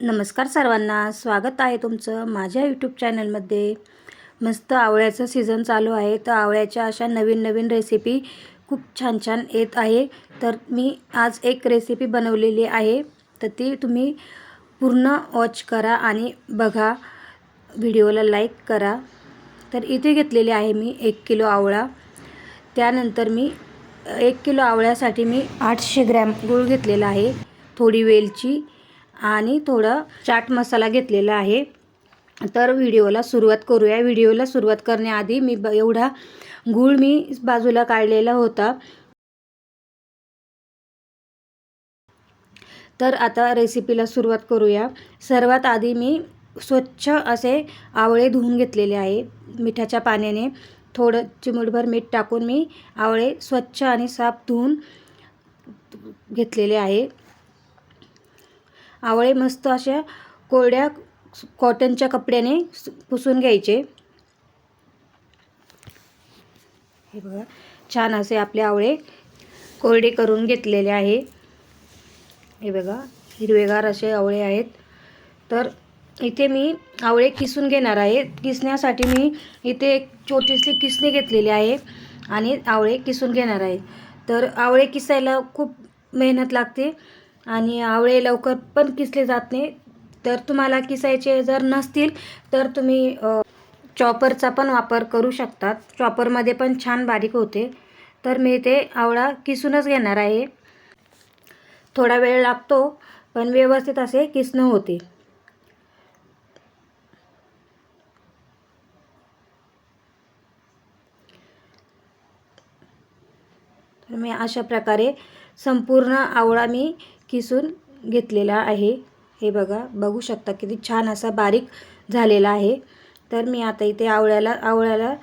नमस्कार सर्वांना स्वागत आहे तुमचं माझ्या यूट्यूब चॅनलमध्ये मस्त आवळ्याचं सीझन चालू आहे. तर आवळ्याच्या अशा नवीन नवीन रेसिपी खूप छान छान येत आहे. तर मी आज एक रेसिपी बनवलेली आहे. तर ती तुम्ही पूर्ण वॉच करा आणि बघा. व्हिडिओला लाईक करा. तर इथे घेतलेली आहे मी एक किलो आवळा. त्यानंतर मी एक किलो आवळ्यासाठी मी आठशे ग्रॅम गूळ घेतलेला आहे. थोडी वेलची आणि थोडं चाट मसाला घेतलेला आहे. तर व्हिडिओला सुरुवात करूया. व्हिडिओला सुरुवात करण्याआधी मी ब एवढा गूळ मी बाजूला काढलेला होता. तर आता रेसिपीला सुरुवात करूया. सर्वात आधी मी स्वच्छ असे आवळे धुवून घेतलेले आहे मिठाच्या पाण्याने. थोडं चिमूटभर मीठ टाकून मी आवळे स्वच्छ आणि साफ धुवून घेतलेले आहे. आवळे मस्त अशा कोरड्या कॉटनच्या कपड्याने पुसून घ्यायचे. हे बघा छान असे आपले आवळे कोरडे करून घेतलेले आहे. हे बघा हिरवेगार असे आवळे आहेत. तर इथे मी आवळे किसून घेणार आहे. किसण्यासाठी मी इथे एक छोटीशी किसणी घेतलेली आहे आणि आवळे किसून घेणार आहे. तर आवळे किसायला खूप मेहनत लागते. आणि आवळे लवकर पण किसले जात नाही. तर तुम्हाला किसायचे जर नसतील तर तुम्ही चॉपरचा पण वापर करू शकतात. चॉपरमध्ये पण छान बारीक होते. तर मी ते आवळा किसूनच घेणार आहे. थोडा वेळ लागतो पण व्यवस्थित असे किसणं होते. तर मी अशा प्रकारे संपूर्ण आवळा मी किसून घेतलेला आहे. हे बघा बघू शकता किती छान असा बारीक झालेला आहे. तर मी आता इथे आवळ्याला आवळ्याला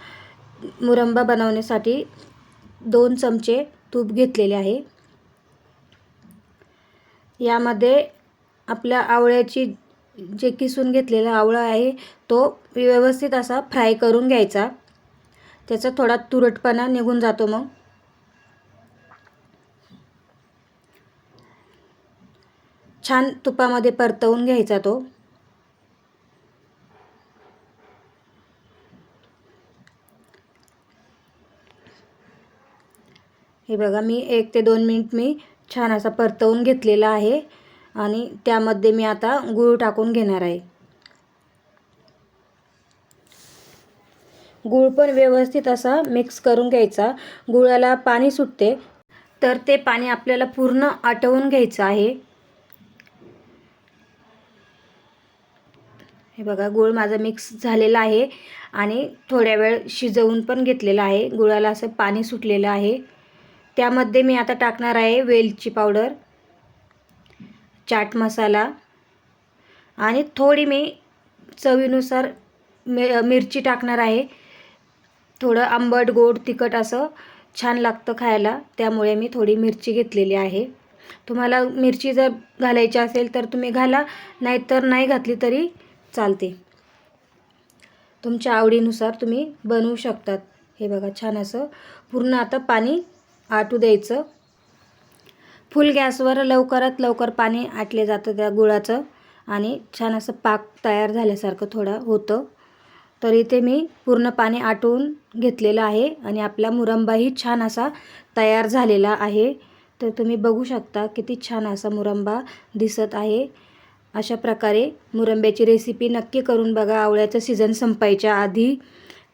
मुरंबा बनवण्यासाठी दोन चमचे तूप घेतलेले आहे. यामध्ये आपल्या आवळ्याची जे किसून घेतलेला आवळा आहे तो व्यवस्थित असा फ्राय करून घ्यायचा. त्याचा थोडा तुरटपणा निघून जातो मग. छान तुपामध्ये परतवून घ्यायचा तो. हे बघा मी एक ते दोन मिनिट मी छान असा परतवून घेतलेला आहे आणि त्यामध्ये मी आता गूळ टाकून घेणार आहे. गूळ पण व्यवस्थित असा मिक्स करून घ्यायचा. गुळाला पाणी सुटते तर ते पाणी आपल्याला पूर्ण आटवून घ्यायचं आहे. हे बघा गूळ माझा मिक्स झालेला आहे आणि थोड्या वेळ शिजवून पण घेतलेला आहे. गुळाला असं पाणी सुटलेलं आहे. त्यामध्ये मी आता टाकणार आहे वेलची पावडर चाट मसाला आणि थोडी मी चवीनुसार मि मिरची टाकणार आहे. थोडं आंबट गोड तिखट असं छान लागतं खायला त्यामुळे मी थोडी मिरची घेतलेली आहे. तुम्हाला मिरची जर घालायची असेल तर तुम्ही घाला नाहीतर नाही घातली तरी चालते. तुमच्या आवडीनुसार तुम्ही बनवू शकतात. हे बघा छान असं पूर्ण आता पाणी आटू द्यायचं. फुल गॅसवर लवकरात लवकर पाणी आटले जातं त्या गुळाचं आणि छान असं पाक तयार झाल्यासारखं थोडं होतं. तर इथे मी पूर्ण पाणी आटवून घेतलेलं आहे आणि आपला मुरंबाही छान असा तयार झालेला आहे. तर तुम्ही बघू शकता किती छान असा मुरंबा दिसत आहे. अशा प्रकारे मुरंब्याची रेसिपी नक्की करून बघा. आवळ्याचं सीझन संपायच्या आधी.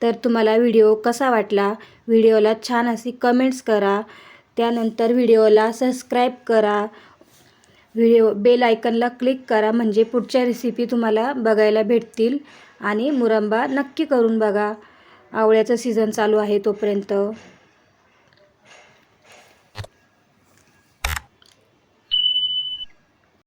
तर तुम्हाला व्हिडिओ कसा वाटला? व्हिडिओला छान अशी कमेंट्स करा. त्यानंतर व्हिडिओला सबस्क्राईब करा. व्हिडिओ बेल आयकनला क्लिक करा. म्हणजे पुढच्या रेसिपी तुम्हाला बघायला भेटतील. आणि मुरंबा नक्की करून बघा. आवळ्याचं सीझन चालू आहे तोपर्यंत.